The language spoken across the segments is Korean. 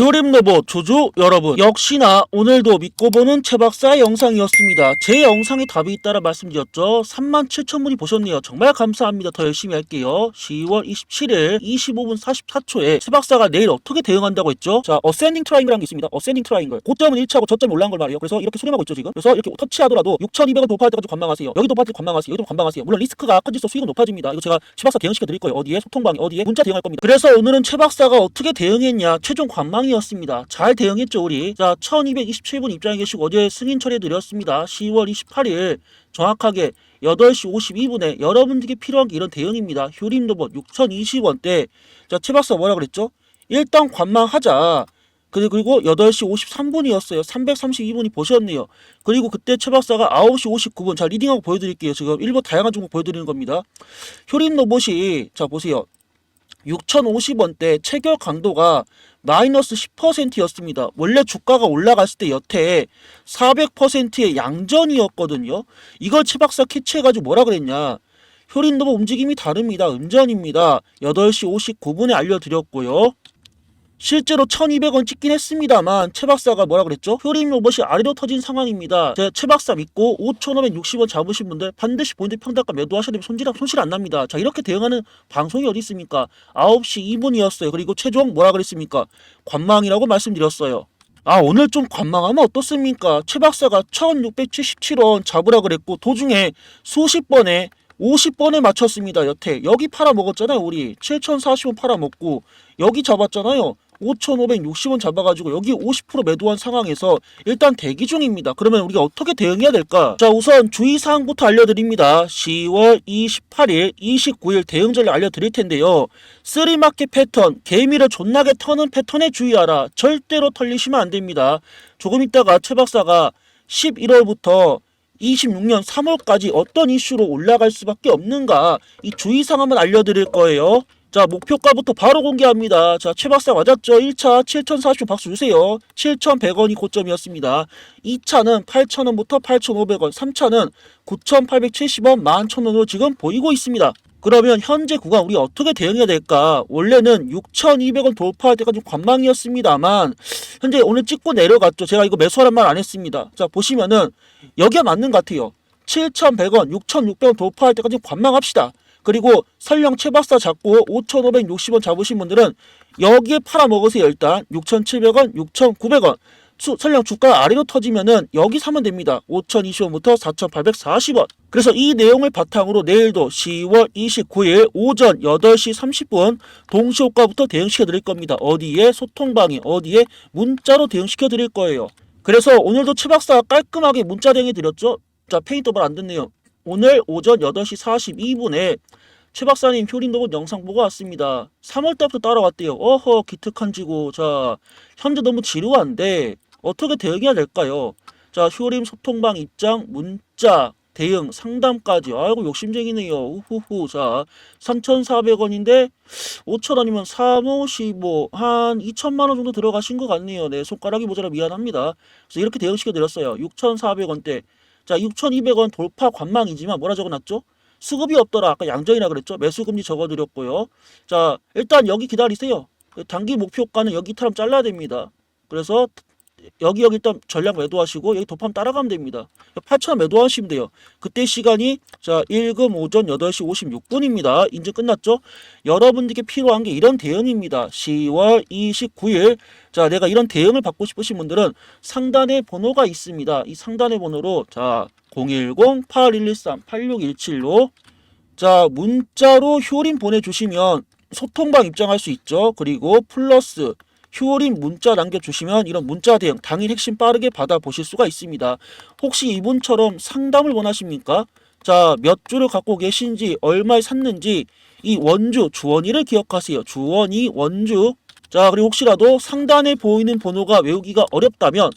요림 로봇 조조 여러분 역시나 오늘도 믿고 보는 최 박사의 영상이었습니다. 제 영상에 답이 있다라 말씀드렸죠. 37,000분이 보셨네요. 정말 감사합니다. 더 열심히 할게요. 10월 27일 25분 44초에 최 박사가 내일 어떻게 대응한다고 했죠? 자, 어센딩 트라이앵글이라는 게 있습니다. 어센딩 트라이앵글. 고점은 1차고 저점이 올라간 걸 말이에요. 그래서 이렇게 수렴하고 있죠 지금. 그래서 이렇게 터치하더라도 6,200원 도파할 때까지 관망하세요. 여기 도파할 때 관망하세요. 여기도 관망하세요. 물론 리스크가 커질수록 수익은 높아집니다. 이거 제가 최 박사 대응시켜 드릴 거예요. 어디에 소통방에 어디에 문자 대응할 겁니다. 그래서 오늘은 최 박사가 어떻게 대응했냐 최종 관망 이었습니다. 잘 대응했죠 우리. 자 1227분 입장해 계시고 어제 승인 처리해 드렸습니다. 10월 28일 정확하게 8시 52분에 여러분들께 필요한 게 이런 대응입니다. 효림 로봇 6,020원대. 자 최 박사 뭐라 그랬죠? 일단 관망하자. 그리고 그리고 8시 53분이었어요. 332분이 보셨네요. 그리고 그때 최 박사가 9시 59분 자 리딩하고 보여드릴게요. 지금 일부 다양한 종목 보여드리는 겁니다. 효림 로봇이 자 보세요. 6,050원대 체결 강도가 마이너스 10%였습니다. 원래 주가가 올라갔을 때 여태 400%의 양전이었거든요. 이걸 최 박사 캐치해가지고 뭐라 그랬냐. 효린도보 움직임이 다릅니다. 음전입니다. 8시 59분에 알려드렸고요. 실제로 1200원 찍긴 했습니다만 최 박사가 뭐라 그랬죠? 효림 로봇이 아래로 터진 상황입니다. 제가 최 박사 믿고 5,560원 잡으신 분들 반드시 포인트 평단가 매도하셔야 되면 손실, 손실 안 납니다. 자 이렇게 대응하는 방송이 어디 있습니까? 9시 2분이었어요. 그리고 최종 뭐라 그랬습니까? 관망이라고 말씀드렸어요. 아 오늘 좀 관망하면 어떻습니까? 최 박사가 1677원 잡으라 그랬고 도중에 수십 번에 50번에 맞췄습니다. 여태 여기 팔아먹었잖아요. 우리 7040원 팔아먹고 여기 잡았잖아요. 5,560원 잡아가지고 여기 50% 매도한 상황에서 일단 대기 중입니다. 그러면 우리가 어떻게 대응해야 될까? 자 우선 주의사항부터 알려드립니다. 10월 28일, 29일 대응 전략 알려드릴 텐데요. 쓰리마켓 패턴, 개미를 존나게 터는 패턴에 주의하라. 절대로 털리시면 안 됩니다. 조금 있다가 최 박사가 11월부터 26년 3월까지 어떤 이슈로 올라갈 수밖에 없는가 이 주의사항만 알려드릴 거예요. 자 목표가부터 바로 공개합니다. 자 최박사 맞았죠? 1차 7,040원 박수 주세요. 7,100원이 고점이었습니다. 2차는 8,000원부터 8,500원, 3차는 9,870원, 11,000원으로 지금 보이고 있습니다. 그러면 현재 구간 우리 어떻게 대응해야 될까? 원래는 6,200원 돌파할 때까지 관망이었습니다만 현재 오늘 찍고 내려갔죠. 제가 이거 매수하란 말 안 했습니다. 자 보시면은 여기가 맞는 것 같아요. 7,100원, 6,600원 돌파할 때까지 관망합시다. 그리고 설령 최박사 잡고 5,560원 잡으신 분들은 여기에 팔아먹으세요. 일단 6,700원, 6,900원. 수, 설령 주가 아래로 터지면은 여기 사면 됩니다. 5,020원부터 4,840원. 그래서 이 내용을 바탕으로 내일도 10월 29일 오전 8시 30분 동시효과부터 대응시켜 드릴 겁니다. 어디에 소통방에 어디에 문자로 대응시켜 드릴 거예요. 그래서 오늘도 최 박사가 깔끔하게 문자 대응해 드렸죠. 자 페인터블 안 됐네요. 오늘 오전 8시 42분에 최 박사님 효린도봇 영상 보고 왔습니다. 3월 달부터 따라왔대요. 어허 기특한지고 자 현재 너무 지루한데 어떻게 대응해야 될까요? 자 효림 소통방 입장 문자 대응 상담까지 아이고 욕심쟁이네요. 우후후 자 3,400원인데 5,000원이면 3, 5, 15, 한 2천만 원 정도 들어가신 것 같네요. 네 손가락이 모자라 미안합니다. 그래서 이렇게 대응시켜 드렸어요. 6,400원대 자 6,200원 돌파 관망이지만 뭐라 적어놨죠? 수급이 없더라. 아까 양전이라 그랬죠. 매수금리 적어드렸고요. 자, 일단 여기 기다리세요. 그 단기 목표가는 여기 처럼 잘라야 됩니다. 그래서 여기 여기 일단 전략 매도하시고 여기 도파면 따라가면 됩니다. 8,000원 매도하시면 돼요. 그때 시간이 자 1금 오전 8시 56분입니다. 인증 끝났죠? 여러분들께 필요한 게 이런 대응입니다. 10월 29일 자 내가 이런 대응을 받고 싶으신 분들은 상단에 번호가 있습니다. 이 상단의 번호로 자 010-8113-8617로 자 문자로 효림 보내주시면 소통방 입장할 수 있죠. 그리고 플러스 효림 문자 남겨주시면 이런 문자 대응 당일 핵심 빠르게 받아보실 수가 있습니다. 혹시 이분처럼 상담을 원하십니까? 자, 몇 주를 갖고 계신지, 얼마에 샀는지, 이 원주, 주원이를 기억하세요. 주원이, 원주. 자, 그리고 혹시라도 상단에 보이는 번호가 외우기가 어렵다면,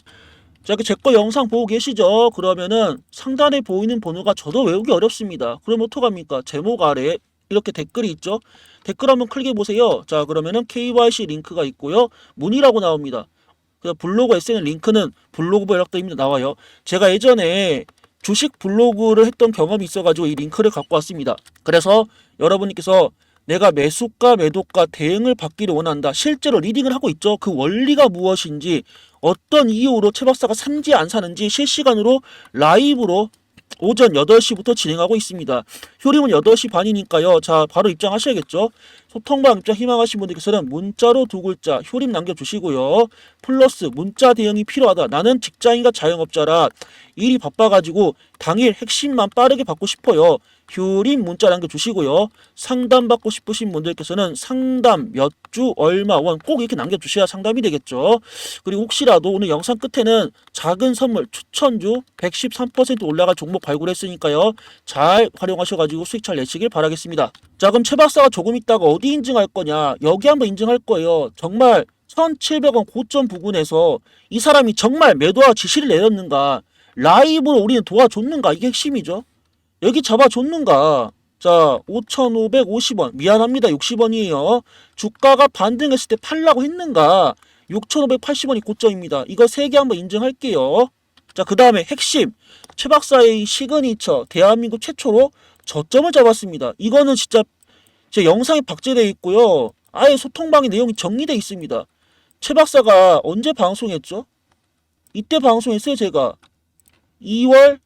자, 그제거 영상 보고 계시죠? 그러면은 상단에 보이는 번호가 저도 외우기 어렵습니다. 그럼 어떡합니까? 제목 아래 이렇게 댓글이 있죠? 댓글 한번 클릭해 보세요. 자, 그러면은 KYC 링크가 있고요. 문의라고 나옵니다. 그 블로그 SN 링크는 블로그 연락드립니다. 나와요. 제가 예전에 주식 블로그를 했던 경험이 있어가지고 이 링크를 갖고 왔습니다. 그래서 여러분께서 내가 매수가 매도가 대응을 받기를 원한다. 실제로 리딩을 하고 있죠. 그 원리가 무엇인지 어떤 이유로 최 박사가 삼지 안 사는지 실시간으로 라이브로 오전 8시부터 진행하고 있습니다. 효림은 8시 반이니까요. 자, 바로 입장하셔야겠죠. 소통방 입장 희망하신 분들께서는 문자로 두 글자 효림 남겨주시고요. 플러스 문자 대응이 필요하다. 나는 직장인과 자영업자라 일이 바빠가지고 당일 핵심만 빠르게 받고 싶어요. 효림 문자 남겨주시고요. 상담 받고 싶으신 분들께서는 상담 몇 주 얼마 원 꼭 이렇게 남겨주셔야 상담이 되겠죠. 그리고 혹시라도 오늘 영상 끝에는 작은 선물 추천주 113% 올라갈 종목 발굴했으니까요. 잘 활용하셔가지고 수익 잘 내시길 바라겠습니다. 자 그럼 최 박사가 조금 있다가 어디 인증할 거냐 여기 한번 인증할 거예요. 정말 1700원 고점 부근에서 이 사람이 정말 매도와 지시를 내렸는가 라이브로 우리는 도와줬는가 이게 핵심이죠. 여기 잡아줬는가 자 5,550원 미안합니다 60원이에요. 주가가 반등했을 때 팔라고 했는가 6,580원이 고점입니다. 이거 세 개 한번 인증할게요. 자 그 다음에 핵심 최 박사의 시그니처 대한민국 최초로 저점을 잡았습니다. 이거는 진짜 제 영상에 박제되어 있고요. 아예 소통방의 내용이 정리되어 있습니다. 최 박사가 언제 방송했죠? 이때 방송했어요, 제가. 2월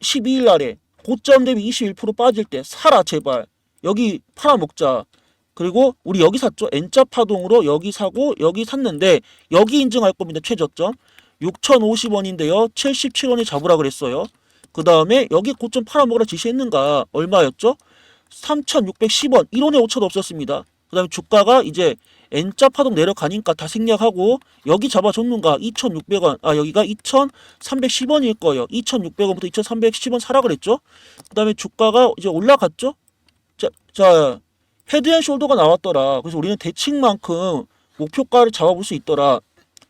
12일 날에 고점 대비 21% 빠질 때 사라 제발. 여기 팔아먹자. 그리고 우리 여기 샀죠. N자 파동으로 여기 사고 여기 샀는데 여기 인증할 겁니다. 최저점. 6,050원인데요. 77원에 잡으라 그랬어요. 그 다음에 여기 고점 팔아먹으라 지시했는가 얼마였죠? 3,610원 1원에 5천 없었습니다. 그 다음에 주가가 이제 N자 파동 내려가니까 다 생략하고 여기 잡아줬는가 2,600원 아 여기가 2,310원일 거예요. 2,600원부터 2,310원 사라 그랬죠. 그 다음에 주가가 이제 올라갔죠. 자, 자 헤드앤숄더가 나왔더라. 그래서 우리는 대칭만큼 목표가를 잡아볼 수 있더라.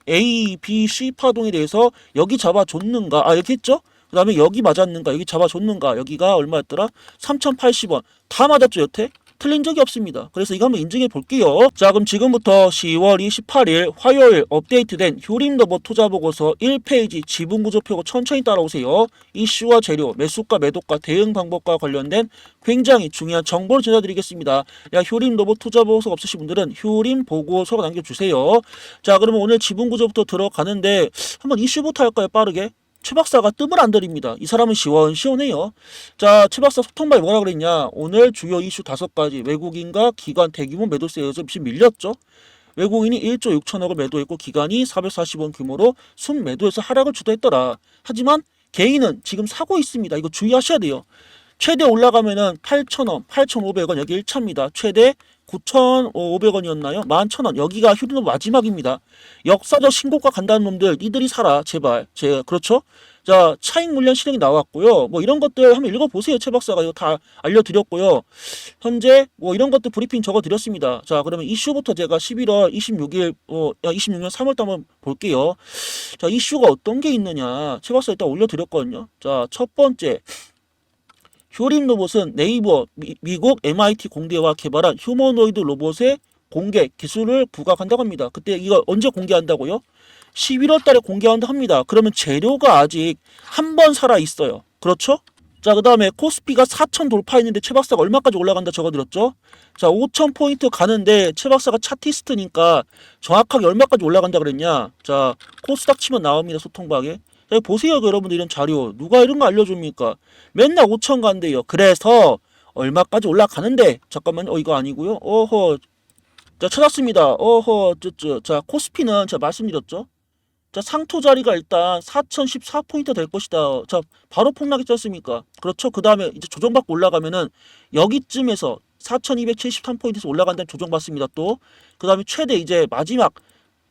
A, B, C 파동에 대해서 여기 잡아줬는가 아 이렇게 했죠. 그 다음에 여기 맞았는가 여기 잡아줬는가 여기가 얼마였더라 3,080원 다 맞았죠 여태 틀린 적이 없습니다. 그래서 이거 한번 인증해 볼게요. 자 그럼 지금부터 10월 28일 화요일 업데이트된 효림더버 투자보고서 1페이지 지분구조 펴고 천천히 따라오세요. 이슈와 재료 매수가 매도가 대응 방법과 관련된 굉장히 중요한 정보를 전해드리겠습니다. 야 효림더버 투자보고서 없으신 분들은 효림 보고서가 남겨주세요. 자 그러면 오늘 지분구조부터 들어가는데 한번 이슈부터 할까요? 빠르게 최 박사가 뜸을 안 들입니다. 이 사람은 시원시원해요. 자, 최 박사 소통방에 뭐라 그랬냐? 오늘 주요 이슈 다섯 가지 외국인과 기관 대규모 매도세에 의해서 지금 밀렸죠. 외국인이 1조 6천억을 매도했고 기관이 440원 규모로 순매도해서 하락을 주도했더라. 하지만 개인은 지금 사고 있습니다. 이거 주의하셔야 돼요. 최대 올라가면은 8,000원, 8,500원 여기 1차입니다. 최대 9,500원이었나요? 11,000원. 여기가 휴리노 마지막입니다. 역사적 신고가 간다는 놈들 니들이 사라 제발. 제 그렇죠? 자 차익 물량 실행이 나왔고요. 뭐 이런 것들 한번 읽어보세요. 최 박사가 이거 다 알려드렸고요. 현재 뭐 이런 것들 브리핑 적어드렸습니다. 자 그러면 이슈부터 제가 11월 26일 어 26년 3월달 한번 볼게요. 자 이슈가 어떤 게 있느냐. 최 박사 일단 올려드렸거든요. 자 첫 번째 효림 로봇은 네이버 미, 국 MIT 공대와 개발한 휴머노이드 로봇의 공개 기술을 부각한다고 합니다. 그때 이거 언제 공개한다고요? 11월 달에 공개한다 합니다. 그러면 재료가 아직 한 번 살아 있어요. 그렇죠? 자, 그 다음에 코스피가 4천 돌파했는데 최 박사가 얼마까지 올라간다 적어드렸죠? 자, 5천 포인트 가는데 최 박사가 차티스트니까 정확하게 얼마까지 올라간다 그랬냐? 자, 코스닥 치면 나옵니다. 소통방에. 자, 보세요, 여러분들 이런 자료. 누가 이런 거 알려줍니까? 맨날 5천 간대요. 그래서 얼마까지 올라가는데 잠깐만요. 어, 이거 아니고요. 어허. 자, 찾았습니다. 어허, 쯔쯔. 자, 코스피는 제가 말씀드렸죠. 자, 상토 자리가 일단 4014포인트 될 것이다. 자, 바로 폭락했지 않습니까? 그렇죠. 그 다음에 이제 조정받고 올라가면은 여기쯤에서 4273포인트에서 올라간다는 조정받습니다. 또. 그 다음에 최대 이제 마지막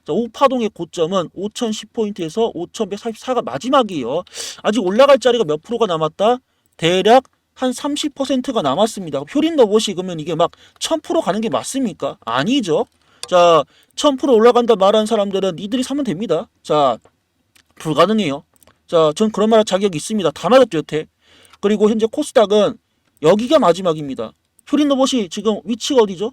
자, 오파동의 고점은 5010포인트에서 5144가 마지막이에요. 아직 올라갈 자리가 몇 프로가 남았다? 대략 한 30%가 남았습니다. 효린 로봇이 그러면 이게 막 1000% 가는 게 맞습니까? 아니죠. 자, 1000% 올라간다 말하는 사람들은 니들이 사면 됩니다. 자, 불가능해요. 자, 전 그런 말 할 자격이 있습니다. 다 맞았죠, 여태. 그리고 현재 코스닥은 여기가 마지막입니다. 효린 로봇이 지금 위치가 어디죠?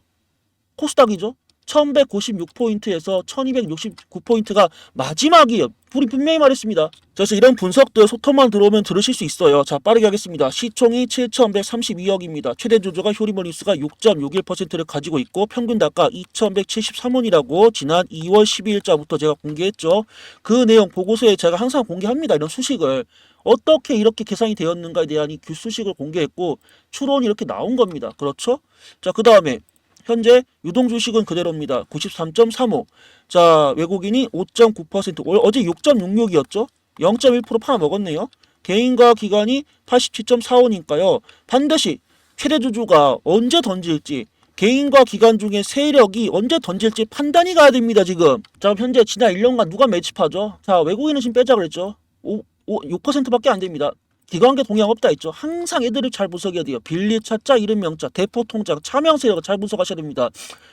코스닥이죠. 1196포인트에서 1269포인트가 마지막이에요. 우리 분명히 말했습니다. 그래서 이런 분석들 소통만 들어오면 들으실 수 있어요. 자, 빠르게 하겠습니다. 시총이 7,132억입니다. 최대 주주가 효리머니스가 6.61%를 가지고 있고 평균 단가 2,173원이라고 지난 2월 12일자부터 제가 공개했죠. 그 내용 보고서에 제가 항상 공개합니다. 이런 수식을. 어떻게 이렇게 계산이 되었는가에 대한 이 규수식을 공개했고 추론이 이렇게 나온 겁니다. 그렇죠? 자, 그 다음에 현재 유동 주식은 그대로입니다. 93.35. 자, 외국인이 5.9%. 어제 6.66이었죠? 0.1% 팔아 먹었네요. 개인과 기관이 87.45니까요. 반드시 최대 주주가 언제 던질지 개인과 기관 중에 세력이 언제 던질지 판단이 가야 됩니다, 지금. 자, 현재 지난 1년간 누가 매집하죠? 자, 외국인은 지금 빼자 그랬죠. 5, 5, 6%밖에 안 됩니다. 기관계 동향 없다 했죠. 항상 애들을 잘 분석해야 돼요. 빌리 차자, 이름 명자, 대포 통장, 차명 세력을 잘 분석하셔야 됩니다.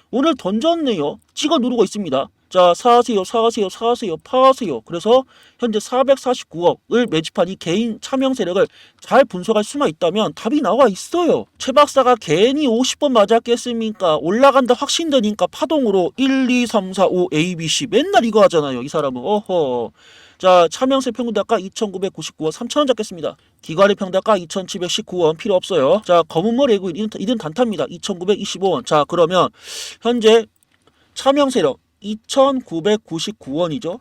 오늘 던졌네요. 찍어 누르고 있습니다. 자, 사하세요, 사하세요, 사하세요, 파하세요. 그래서 현재 449억을 매집한 이 개인 차명 세력을 잘 분석할 수만 있다면 답이 나와 있어요. 최 박사가 괜히 50번 맞았겠습니까? 올라간다 확신되니까 파동으로 1, 2, 3, 4, 5, A, B, C 맨날 이거 하잖아요. 이 사람은. 어허. 자, 차명세 평균단가 2,999원 3,000원 잡겠습니다. 기관의 평단가 2,719원 필요 없어요. 자, 검은머리 외국인 이든, 이든 단타입니다. 2,925원. 자, 그러면 현재 차명세력 2,999원이죠.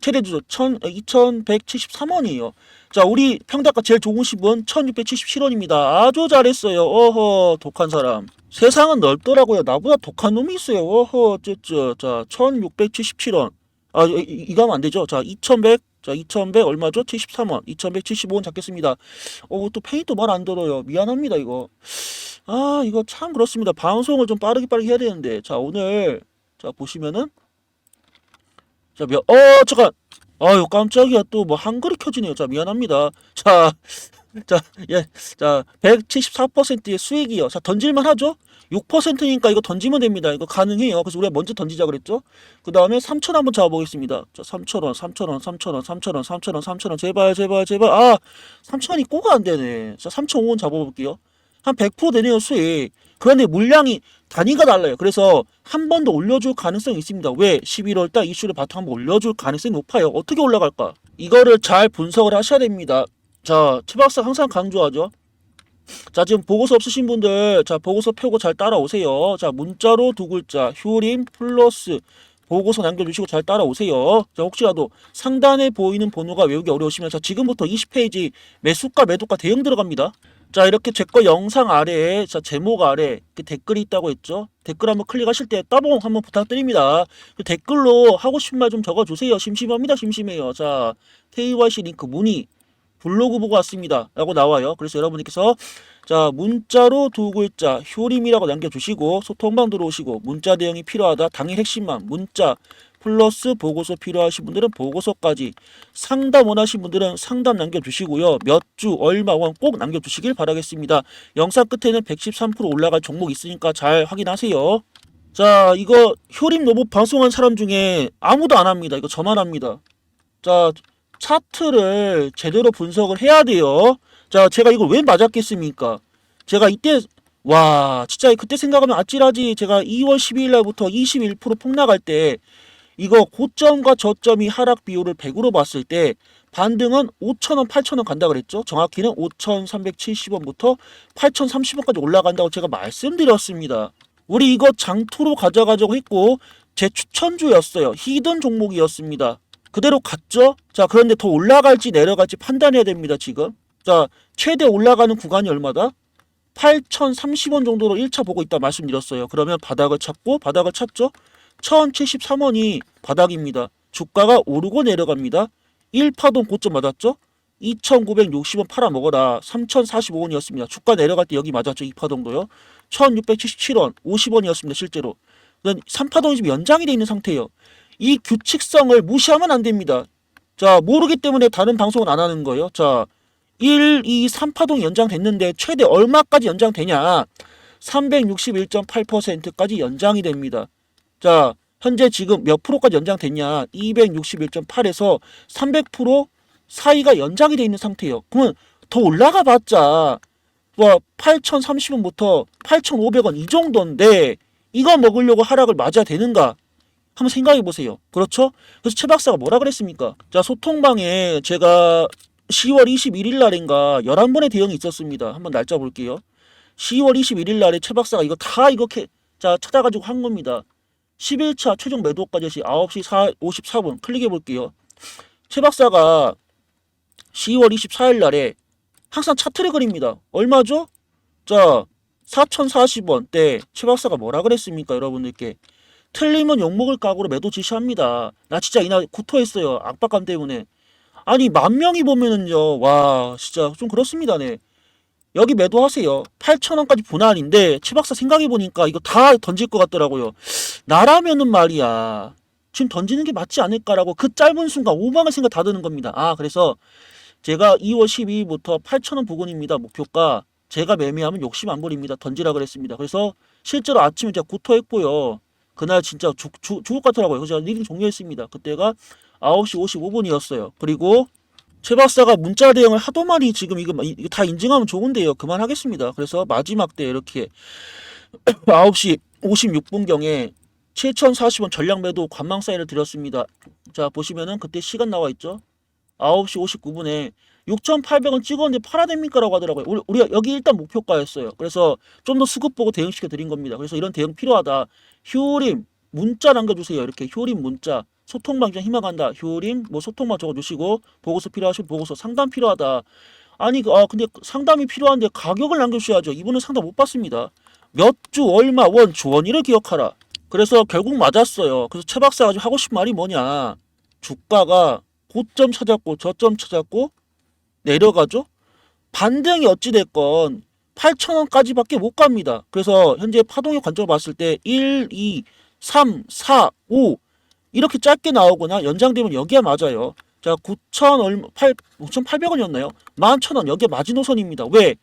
최대 주주 2,173원이에요. 자, 우리 평단가 제일 좋으신 분 1,677원입니다. 아주 잘했어요. 어허, 독한 사람. 세상은 넓더라고요. 나보다 독한 놈이 있어요. 어허, 쯔쯔. 자, 1,677원. 아, 이, 이- 이거 하면 안 되죠. 자, 2,100. 자, 2,100 얼마죠? 73원. 2,175원 잡겠습니다. 어, 또 페이도 말 안 들어요. 미안합니다, 이거. 아, 이거 참 그렇습니다. 방송을 좀 빠르게 빠르게 해야 되는데. 자, 오늘 자, 보시면은 자, 몇, 어, 잠깐. 아유, 깜짝이야. 또 뭐 한글이 켜지네요. 자, 미안합니다. 자, 자, 예, 자, 174%의 수익이요. 자, 던질만 하죠? 6%니까 이거 던지면 됩니다. 이거 가능해요. 그래서 우리가 먼저 던지자 그랬죠? 그 다음에 3천 한번 잡아보겠습니다. 자, 3,000원, 3,000원, 3,000원, 3,000원, 3,000원, 3,000원, 제발, 제발, 제발. 아, 3,000원이 꼬가 안 되네. 자, 3,500원 잡아볼게요. 한 100% 되네요, 수익. 그런데 물량이 단위가 달라요. 그래서 한 번 더 올려줄 가능성이 있습니다. 왜? 11월 달 이슈를 바탕 한번 올려줄 가능성이 높아요. 어떻게 올라갈까? 이거를 잘 분석을 하셔야 됩니다. 자, 최박사 항상 강조하죠. 자, 지금 보고서 없으신 분들, 자, 보고서 펴고 잘 따라오세요. 자, 문자로 두 글자, 효림 플러스 보고서 남겨주시고 잘 따라오세요. 자, 혹시라도 상단에 보이는 번호가 외우기 어려우시면, 자, 지금부터 20페이지 매수가, 매도가 대응 들어갑니다. 자, 이렇게 제 거 영상 아래에, 자, 제목 아래 댓글이 있다고 했죠? 댓글 한번 클릭하실 때 따봉 한번 부탁드립니다. 그 댓글로 하고 싶은 말 좀 적어주세요. 심심합니다. 심심해요. 자, KYC 링크 문의, 블로그 보고 왔습니다. 라고 나와요. 그래서 여러분께서 자 문자로 두 글자 효림이라고 남겨주시고 소통방 들어오시고 문자 대응이 필요하다. 당일 핵심만 문자 플러스 보고서 필요하신 분들은 보고서까지 상담 원하신 분들은 상담 남겨주시고요. 몇 주 얼마 원 꼭 남겨주시길 바라겠습니다. 영상 끝에는 113% 올라갈 종목 있으니까 잘 확인하세요. 자 이거 효림 로봇 방송한 사람 중에 아무도 안 합니다. 이거 저만 합니다. 자 차트를 제대로 분석을 해야 돼요. 자, 제가 이걸 왜 맞았겠습니까? 제가 이때 와, 진짜 그때 생각하면 아찔하지. 제가 2월 12일 날부터 21% 폭락할 때 이거 고점과 저점이 하락 비율을 100으로 봤을 때 반등은 5,000원, 8,000원 간다 그랬죠. 정확히는 5,370원부터 8,030원까지 올라간다고 제가 말씀드렸습니다. 우리 이거 장투로 가져가자고 했고 제 추천주였어요. 히든 종목이었습니다. 그대로 갔죠? 자, 그런데 더 올라갈지 내려갈지 판단해야 됩니다, 지금. 자, 최대 올라가는 구간이 얼마다? 8,030원 정도로 1차 보고 있다 말씀드렸어요. 그러면 바닥을 찾고 바닥을 찾죠? 1,073원이 바닥입니다. 주가가 오르고 내려갑니다. 1파동 고점 맞았죠? 2,960원 팔아먹어라. 3,045원이었습니다. 주가 내려갈 때 여기 맞았죠? 2파동도요. 1,677원, 50원이었습니다. 실제로. 3파동이 지금 연장이 돼 있는 상태예요. 이 규칙성을 무시하면 안 됩니다. 자, 모르기 때문에 다른 방송을 안 하는 거예요. 자, 1, 2, 3파동 연장됐는데 최대 얼마까지 연장되냐? 361.8%까지 연장이 됩니다. 자, 현재 지금 몇 프로까지 연장됐냐? 261.8에서 300% 사이가 연장이 돼 있는 상태예요. 그러면 더 올라가 봤자 뭐 8,030원부터 8,500원 이 정도인데 이거 먹으려고 하락을 맞아야 되는가? 한번 생각해 보세요. 그렇죠? 그래서 최 박사가 뭐라 그랬습니까? 자, 소통방에 제가 10월 21일 날인가 11번의 대응이 있었습니다. 한번 날짜 볼게요. 10월 21일 날에 최 박사가 이거 다 캐, 자, 찾아가지고 한 겁니다. 11차 최종 매도까지 9시 4, 54분 클릭해 볼게요. 최 박사가 10월 24일 날에 항상 차트를 그립니다. 얼마죠? 자, 4,040원 때 최 박사가 뭐라 그랬습니까? 여러분들께. 틀리면 욕먹을 각오로 매도 지시합니다. 나 진짜 이날 구토했어요. 압박감 때문에. 아니, 만 명이 보면은요, 와, 진짜 좀 그렇습니다, 네. 여기 매도하세요. 8,000원까지 분할인데, 최 박사 생각해보니까 이거 다 던질 것 같더라고요. 나라면은 말이야. 지금 던지는 게 맞지 않을까라고 그 짧은 순간 오망을 생각 다 드는 겁니다. 아, 그래서 제가 2월 12일부터 8,000원 부근입니다. 목표가. 제가 매매하면 욕심 안 부립니다. 던지라 그랬습니다. 그래서 실제로 아침에 제가 구토했고요. 그날 진짜 죽, 죽, 죽을 것 같더라고요. 그래서 제가 리딩 종료했습니다. 그때가 9시 55분이었어요. 그리고 최 박사가 문자 대응을 하도 많이 지금 이거, 이거 다 인증하면 좋은데요. 그만하겠습니다. 그래서 마지막 때 이렇게 9시 56분경에 7,040원 전량 매도 관망 사인을 드렸습니다. 자, 보시면은 그때 시간 나와 있죠? 9시 59분에 6,800원 찍었는데 팔아야 됩니까 라고 하더라고요. 우리, 우리가 여기 일단 목표가였어요. 그래서 좀 더 수급 보고 대응시켜 드린 겁니다. 그래서 이런 대응 필요하다. 효림 문자 남겨주세요. 이렇게 효림 문자 소통 방송 희망한다. 효림 뭐 소통만 적어주시고 보고서 필요하시면 보고서 상담 필요하다. 아니 그, 아 근데 상담이 필요한데 가격을 남겨주셔야죠. 이분은 상담 못 받습니다. 몇 주 얼마 원 주원위를 기억하라. 그래서 결국 맞았어요. 그래서 최 박사가 하고 싶은 말이 뭐냐. 주가가 고점 찾았고 저점 찾았고 내려가죠. 반등이 어찌됐건 8,000원까지밖에 못 갑니다. 그래서 현재 파동의 관점을 봤을 때 1, 2, 3, 4, 5 이렇게 짧게 나오거나 연장되면 여기에 맞아요. 자, 9,000 얼마 8 9,800원이었나요? 11,000원 여기에 마지노선입니다. 왜?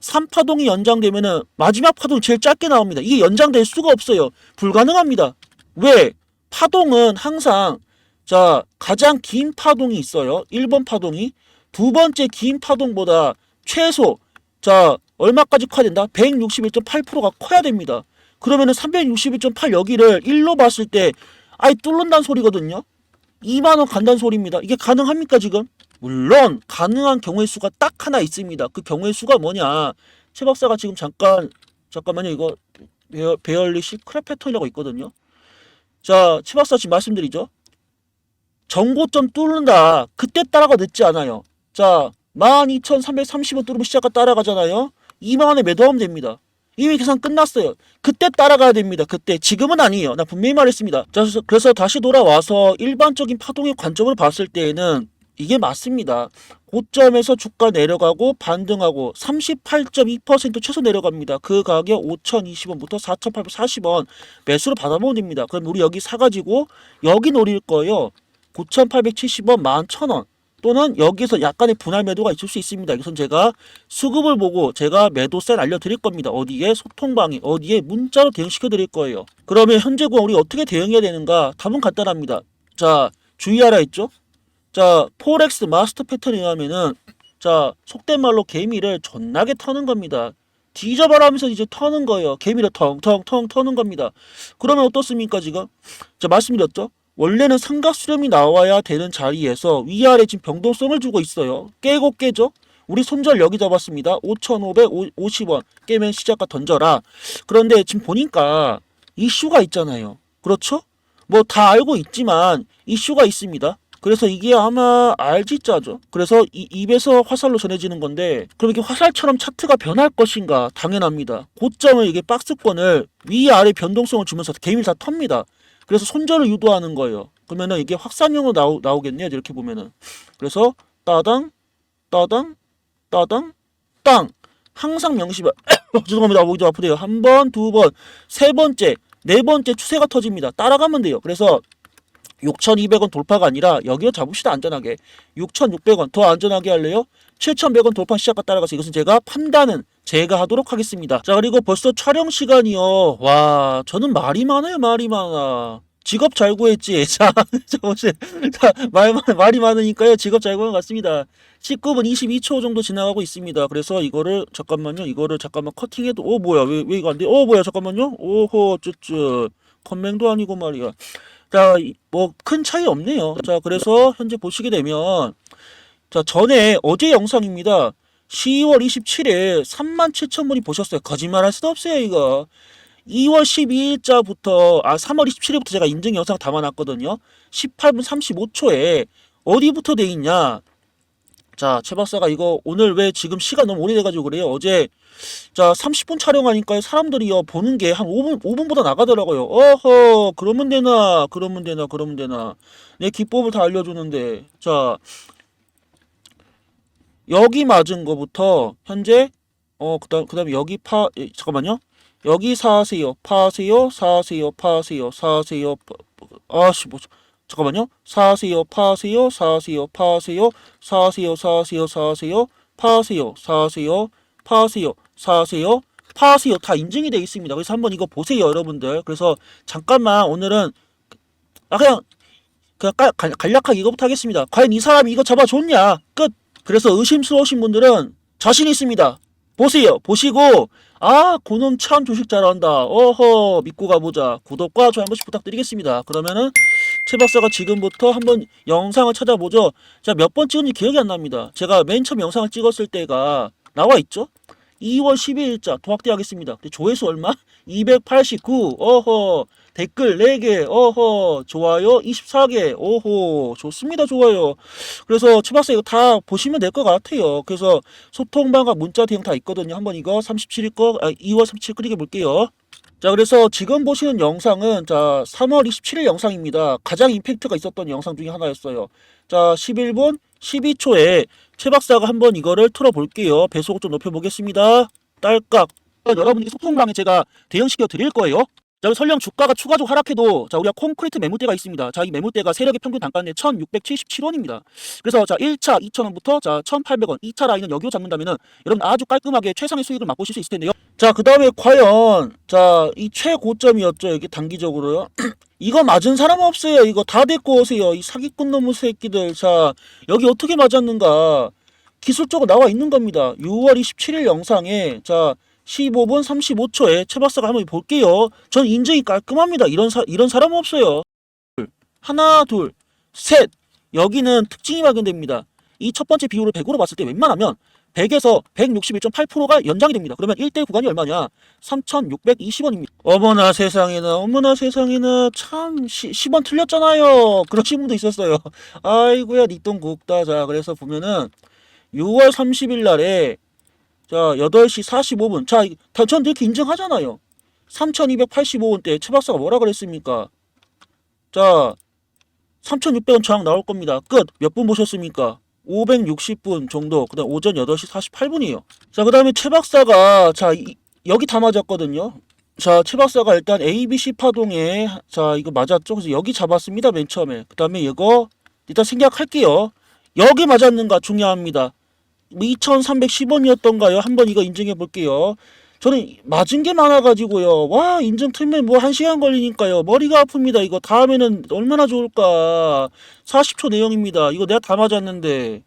3파동이 연장되면 은 마지막 파동이 제일 짧게 나옵니다. 이게 연장될 수가 없어요. 불가능합니다. 왜? 파동은 항상 자, 가장 긴 파동이 있어요. 1번 파동이 두 번째 긴 파동보다 최소 자, 얼마까지 커야 된다? 161.8%가 커야 됩니다. 그러면은 361.8 여기를 1로 봤을 때 아이 뚫는다는 소리거든요. 2만 원 간다는 소리입니다. 이게 가능합니까 지금? 물론 가능한 경우의 수가 딱 하나 있습니다. 그 경우의 수가 뭐냐? 최 박사가 지금 잠깐 잠깐만요. 이거 베어, 베얼리 시 크랩 패턴이라고 있거든요. 자, 최 박사 지금 말씀드리죠. 정고점 뚫는다. 그때 따라가 늦지 않아요. 자, 12,330원 뚫으면 시작가 따라가잖아요. 2만 원에 매도하면 됩니다. 이미 계산 끝났어요. 그때 따라가야 됩니다. 그때 지금은 아니에요. 나 분명히 말했습니다. 자, 그래서, 다시 돌아와서 일반적인 파동의 관점으로 봤을 때에는 이게 맞습니다. 고점에서 주가 내려가고 반등하고 38.2% 최소 내려갑니다. 그 가격 5,020원부터 4,840원 매수로 받아보면 됩니다. 그럼 우리 여기 사가지고 여기 노릴 거예요. 9,870원, 11,000원. 또는 여기서 약간의 분할 매도가 있을 수 있습니다. 이것은 제가 수급을 보고 제가 매도세 알려드릴 겁니다. 어디에 소통방에 어디에 문자로 대응시켜 드릴 거예요. 그러면 현재 구간 우리 어떻게 대응해야 되는가? 답은 간단합니다. 자 주의하라 했죠? 자 포렉스 마스터 패턴에 의하면은 자 속된 말로 개미를 존나게 터는 겁니다. 뒤져봐라면서 이제 터는 거예요. 개미를 텅텅텅 터는 겁니다. 그러면 어떻습니까 지금? 자 말씀드렸죠? 원래는 삼각수렴이 나와야 되는 자리에서 위아래 지금 병동성을 주고 있어요. 깨고 깨죠? 우리 손절 여기 잡았습니다. 5,550원 깨면 시작가 던져라. 그런데 지금 보니까 이슈가 있잖아요. 그렇죠? 뭐 다 알고 있지만 이슈가 있습니다. 그래서 이게 아마 알지자죠. 그래서 이 입에서 화살로 전해지는 건데 그럼 이게 화살처럼 차트가 변할 것인가? 당연합니다. 고점을 이게 박스권을 위아래 변동성을 주면서 개미를 다 텁니다. 그래서 손절을 유도하는 거예요. 그러면은 이게 확산형으로 나오, 나오겠네요. 이렇게 보면은. 그래서 따당, 따당, 따당, 땅. 항상 명시바. 죄송합니다. 목이 좀 아프대요. 한 번, 두 번, 세 번째, 네 번째 추세가 터집니다. 따라가면 돼요. 그래서 6,200원 돌파가 아니라 여기로 잡읍시다 안전하게 6,600원 더 안전하게 할래요? 7,100원 돌파 시작과 따라가서 이것은 제가 판단은 제가 하도록 하겠습니다 자 그리고 벌써 촬영 시간이요 와 저는 말이 많아요 말이 많아 직업 잘 구했지. 자. 자, 말, 말- 말이 많으니까요. 직업 잘 구한 것 같습니다. 19분 22초 정도 지나가고 있습니다. 그래서 이거를, 잠깐만요. 이거를 잠깐만 커팅해도, 오, 뭐야. 왜, 왜 이거 안 돼? 오, 뭐야. 잠깐만요. 오호, 쭈쭈. 컴맹도 아니고 말이야. 자, 뭐, 큰 차이 없네요. 자, 그래서 현재 보시게 되면, 자, 전에 어제 영상입니다. 10월 27일 37,000분이 보셨어요. 거짓말 할 수도 없어요, 이거. 2월 12일자부터, 아, 3월 27일부터 제가 인증 영상 담아놨거든요. 18분 35초에 어디부터 돼 있냐. 자, 최 박사가 이거 오늘 왜 지금 시간 너무 오래돼가지고 그래요. 어제, 자, 30분 촬영하니까 사람들이 요, 보는 게 한 5분, 5분보다 나가더라고요. 어허, 그러면 되나, 그러면 되나, 그러면 되나. 내 기법을 다 알려주는데. 자, 여기 맞은 거부터 현재 어 그다음 그다음에 여기 파 예, 잠깐만요. 여기 사세요. 파세요. 사세요. 파세요. 사세요. 파- 아씨 뭐 잠깐만요. 사세요. 파세요. 사세요. 파세요. 사세요. 사세요. 사세요. 파세요. 사세요. 파세요. 사세요. 파세요. 다 인증이 되어 있습니다. 그래서 한번 이거 보세요, 여러분들. 그래서 잠깐만 오늘은 아 그냥 그냥 깔- 간- 간략하게 이거부터 하겠습니다. 과연 이 사람이 이거 잡아줬냐? 끝. 그래서 의심스러우신 분들은 자신 있습니다. 보세요. 보시고 아 그놈 참 조식 잘한다. 어허 믿고 가보자. 구독과 좋아요 한 번씩 부탁드리겠습니다. 그러면은 최 박사가 지금부터 한번 영상을 찾아보죠. 자몇번 찍은지 기억이 안 납니다. 제가 맨 처음 영상을 찍었을 때가 나와 있죠. 2월 12일자 도학대 하겠습니다. 근데 조회수 얼마? 289. 어허 댓글 4개. 어허 좋아요 24개. 오호 좋습니다. 좋아요. 그래서 최박사 이거 다 보시면 될 것 같아요. 그래서 소통방과 문자 대응 다 있거든요. 한번 이거 37일 거, 아, 2월 37일 클릭해 볼게요. 자, 그래서 지금 보시는 영상은 자, 3월 27일 영상입니다. 가장 임팩트가 있었던 영상 중에 하나였어요. 자, 11분 12초에 최 박사가 한번 이거를 틀어 볼게요. 배속을 좀 높여 보겠습니다. 딸깍. 여러분이 소통방에 제가 대응시켜 드릴 거예요. 자, 설령 주가가 추가적으로 하락해도 자, 우리가 콘크리트 매물대가 있습니다. 자, 이 매물대가 세력의 평균 단가는 1,677원입니다. 그래서 자 1차 2,000원부터 자 1,800원 2차 라인은 여기로 잡는다면은 여러분 아주 깔끔하게 최상의 수익을 맛보실 수 있을 텐데요. 자 그다음에 과연 자 이 최고점이었죠 여기 단기적으로요. 이거 맞은 사람 없어요. 이거 다 데리고 오세요. 이 사기꾼 놈의 새끼들. 자 여기 어떻게 맞았는가 기술적으로 나와 있는 겁니다. 6월 27일 영상에 자 15분 35초에 최 박사가 한번 볼게요. 전 인증이 깔끔합니다. 이런 사 이런 사람 없어요. 하나 둘 셋. 여기는 특징이 발견됩니다. 이 첫 번째 비율을 100으로 봤을 때 웬만하면 100에서 161.8%가 연장이 됩니다. 그러면 1대 구간이 얼마냐? 3,620원입니다. 어머나 세상에나 어머나 세상에나 참 시, 10원 틀렸잖아요. 그러신 분도 있었어요. 아이고야 니똥 국다. 자 그래서 보면은 6월 30일 날에 자 8시 45분 자 다- 전 이렇게 인증하잖아요. 3,285원 때최 박사가 뭐라 그랬습니까? 자 3,600원 저항 나올 겁니다. 끝. 몇 분 보셨습니까? 560분 정도. 그다음 오전 8시 48분이에요. 자, 그다음에 최 박사가 자, 이- 여기 다 맞았거든요. 자, 최 박사가 일단 ABC 파동에 자, 이거 맞았죠? 그래서 여기 잡았습니다. 맨 처음에. 그다음에 이거 일단 생략할게요. 여기 맞았는가 중요합니다. 2,310원이었던가요? 한번 이거 인증해 볼게요. 저는 맞은 게 많아가지고요. 와, 인증 틀면 뭐 한 시간 걸리니까요. 머리가 아픕니다. 이거 다음에는 얼마나 좋을까. 40초 내용입니다. 이거 내가 다 맞았는데.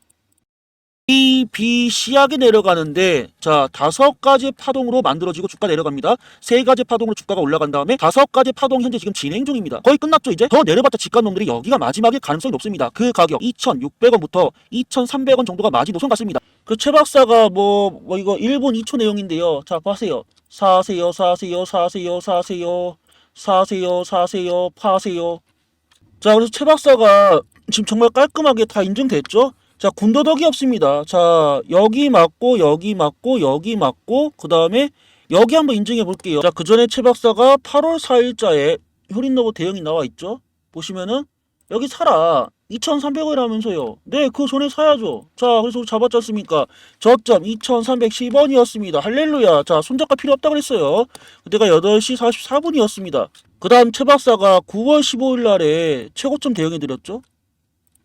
A, B, C하게 내려가는데, 자, 다섯 가지 파동으로 만들어지고 주가 내려갑니다. 세 가지 파동으로 주가가 올라간 다음에 다섯 가지 파동 현재 지금 진행 중입니다. 거의 끝났죠, 이제? 더 내려봤자 직관놈들이 여기가 마지막일 가능성이 높습니다. 그 가격 2,600원부터 2,300원 정도가 마지노선 같습니다. 그 최 박사가 뭐, 뭐 이거 1분 2초 내용인데요. 자, 보세요. 사세요, 사세요, 사세요, 사세요, 사세요, 사세요, 파세요. 자, 그래서 최 박사가 지금 정말 깔끔하게 다 인증됐죠? 자, 군더더기 없습니다. 자, 여기 맞고, 여기 맞고, 여기 맞고, 그 다음에 여기 한번 인증해 볼게요. 자, 그 전에 최 박사가 8월 4일자에 효린로버 대응이 나와 있죠? 보시면은, 여기 사라. 2,300원이라면서요. 네, 그 전에 사야죠. 자, 그래서 잡았지 않습니까? 저점 2,310원이었습니다. 할렐루야. 자, 손잡가 필요 없다 그랬어요. 그때가 8시 44분이었습니다. 그 다음 최 박사가 9월 15일 날에 최고점 대응해 드렸죠?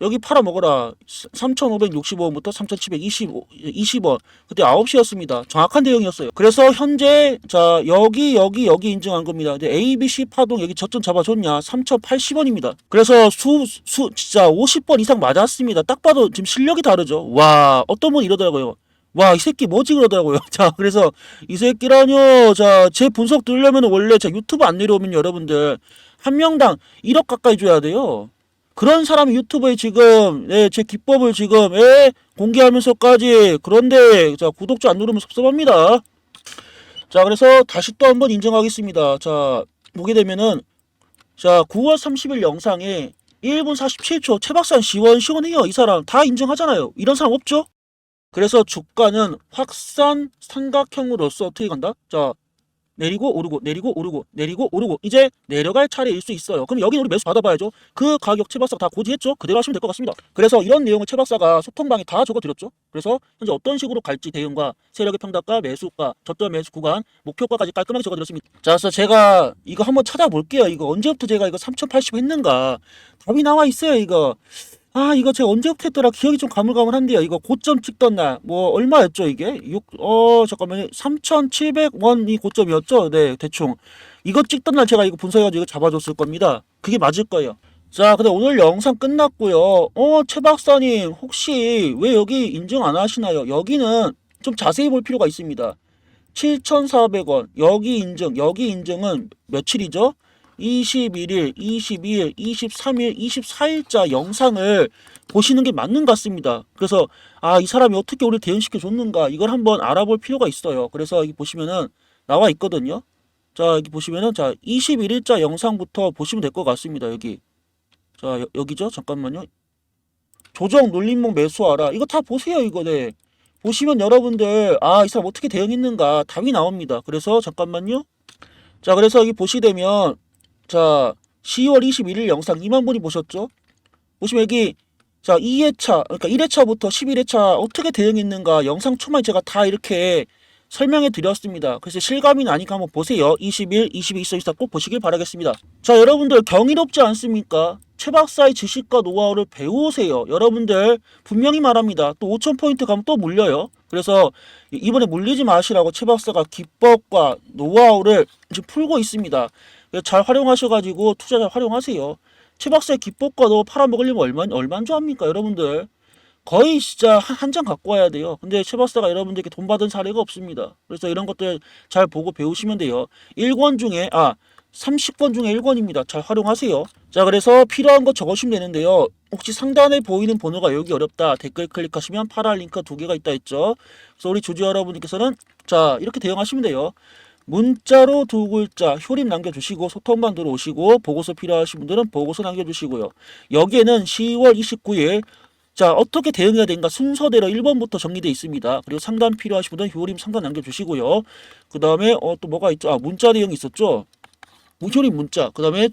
여기 팔아먹어라. 3,565원부터 3,720원. 그때 9시였습니다. 정확한 대응이었어요. 그래서 현재 자 여기 여기 여기 인증한 겁니다. 근데 ABC 파동 여기 저점 잡아줬냐? 3,080원입니다. 그래서 수 수 진짜 50번 이상 맞았습니다. 딱 봐도 지금 실력이 다르죠. 와 어떤 분 이러더라고요. 와, 이 새끼 뭐지 그러더라고요. 자, 그래서 이 새끼라뇨. 자, 제 분석 들으려면 원래 제 유튜브 안 내려오면 여러분들 한 명당 1억 가까이 줘야 돼요. 그런 사람이 유튜브에 지금 네, 제 기법을 지금 예, 공개하면서까지 그런데 자 구독자 안 누르면 섭섭합니다. 자 그래서 다시 또 한번 인정하겠습니다. 자 보게 되면은 자 9월 30일 영상에 1분 47초 최박산 시원 시원해요 이 사람 다 인정하잖아요. 이런 사람 없죠? 그래서 주가는 확산 삼각형으로서 어떻게 간다? 자 내리고 오르고 내리고 오르고 내리고 오르고 이제 내려갈 차례일 수 있어요. 그럼 여기는 우리 매수 받아봐야죠. 그 가격 최 박사가 다 고지했죠. 그대로 하시면 될 것 같습니다. 그래서 이런 내용을 최 박사가 소통방에 다 적어드렸죠. 그래서 현재 어떤 식으로 갈지 대응과 세력의 평가가 매수가 저점 매수 구간 목표가까지 깔끔하게 적어드렸습니다. 자, 그래서 제가 이거 한번 찾아볼게요. 이거 언제부터 제가 이거 3080 했는가 답이 나와 있어요. 이거 아 이거 제가 언제부터 했더라? 기억이 좀 가물가물한데요. 이거 고점 찍던 날. 뭐 얼마였죠 이게? 6, 어 잠깐만요. 3,700원이 고점이었죠? 네 대충. 이거 찍던 날 제가 이거 분석해가지고 이거 잡아줬을 겁니다. 그게 맞을 거예요. 자 근데 오늘 영상 끝났고요. 어최 박사님 혹시 왜 여기 인증 안 하시나요? 여기는 좀 자세히 볼 필요가 있습니다. 7,400원. 여기 인증 여기 인증은 며칠이죠 21일, 22일, 23일, 24일자 영상을 보시는 게 맞는 것 같습니다. 그래서 아, 이 사람이 어떻게 우리 대응시켜 줬는가 이걸 한번 알아볼 필요가 있어요. 그래서 여기 보시면은 나와 있거든요. 자, 여기 보시면은 자, 21일자 영상부터 보시면 될 것 같습니다. 여기. 자, 여, 여기죠? 잠깐만요. 조정 놀림목 매수하라. 이거 다 보세요, 이거 네. 보시면 여러분들 아, 이 사람 어떻게 대응했는가 답이 나옵니다. 그래서 잠깐만요. 자, 그래서 여기 보시되면 자, 10월 21일 영상 2만 분이 보셨죠? 보시면 여기 자, 2회차, 그러니까 1회차부터 11회차 어떻게 대응했는가 영상 초반에 제가 다 이렇게 설명해 드렸습니다. 그래서 실감이 나니까 한번 보세요. 21, 22, 24, 24꼭 보시길 바라겠습니다. 자, 여러분들 경이롭지 않습니까? 최 박사의 지식과 노하우를 배우세요. 여러분들 분명히 말합니다. 또 5,000포인트 가면 또 물려요. 그래서 이번에 물리지 마시라고 최 박사가 기법과 노하우를 지금 풀고 있습니다. 잘 활용하셔가지고 투자 잘 활용하세요. 최 박사의 기법과도 팔아먹으려면 얼마, 얼마인 줄 압니까, 여러분들? 거의 진짜 한 장 갖고 와야 돼요. 근데 최 박사가 여러분들께 돈 받은 사례가 없습니다. 그래서 이런 것들 잘 보고 배우시면 돼요. 1권 중에, 아, 30권 중에 1권입니다. 잘 활용하세요. 자, 그래서 필요한 거 적으시면 되는데요. 혹시 상단에 보이는 번호가 여기 어렵다. 댓글 클릭하시면 파란 링크 두 개가 있다 했죠. 그래서 우리 주주 여러분께서는 자, 이렇게 대응하시면 돼요. 문자로 두 글자 효림 남겨주시고 소통방 들어오시고 보고서 필요하신 분들은 보고서 남겨주시고요. 여기에는 10월 29일 자 어떻게 대응해야 되는가 순서대로 1번부터 정리되어 있습니다. 그리고 상담 필요하신 분들은 효림 상담 남겨주시고요. 그 다음에 어, 또 뭐가 있죠? 아 문자 대응이 있었죠. 효림 문자. 그 다음에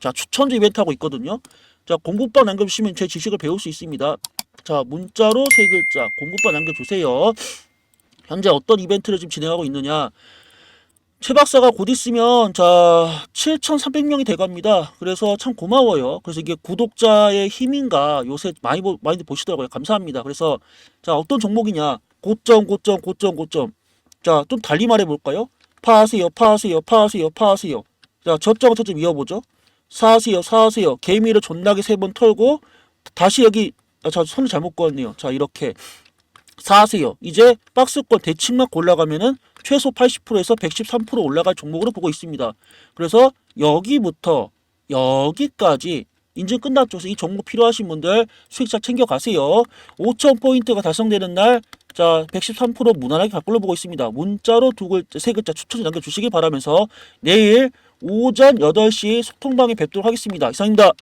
자 추천주 이벤트 하고 있거든요. 자 공부방 남겨주시면 제 지식을 배울 수 있습니다. 자 문자로 세 글자 공부방 남겨주세요. 현재 어떤 이벤트를 지금 진행하고 있느냐 최 박사가 곧 있으면 자 7,300명이 돼갑니다. 그래서 참 고마워요. 그래서 이게 구독자의 힘인가 요새 많이 보, 많이 보시더라고요. 감사합니다. 그래서 자 어떤 종목이냐 고점 고점 고점 고점 자 좀 달리 말해 볼까요? 파하세요 파하세요 파하세요 파하세요 자 저점 저점 이어보죠. 사하세요 사하세요 개미를 존나게 세 번 털고 다시 여기 아, 자 손을 잘못 그었네요. 자 이렇게 사하세요. 이제 박스권 대칭만 골라가면은 최소 80%에서 113% 올라갈 종목으로 보고 있습니다. 그래서 여기부터 여기까지 인증 끝났죠. 이 종목 필요하신 분들 수익자 챙겨가세요. 5,000포인트가 달성되는 날, 자, 113% 무난하게 갈 걸로 보고 있습니다. 문자로 두 글자, 세 글자 추천 남겨주시기 바라면서 내일 오전 8시 소통방에 뵙도록 하겠습니다. 이상입니다.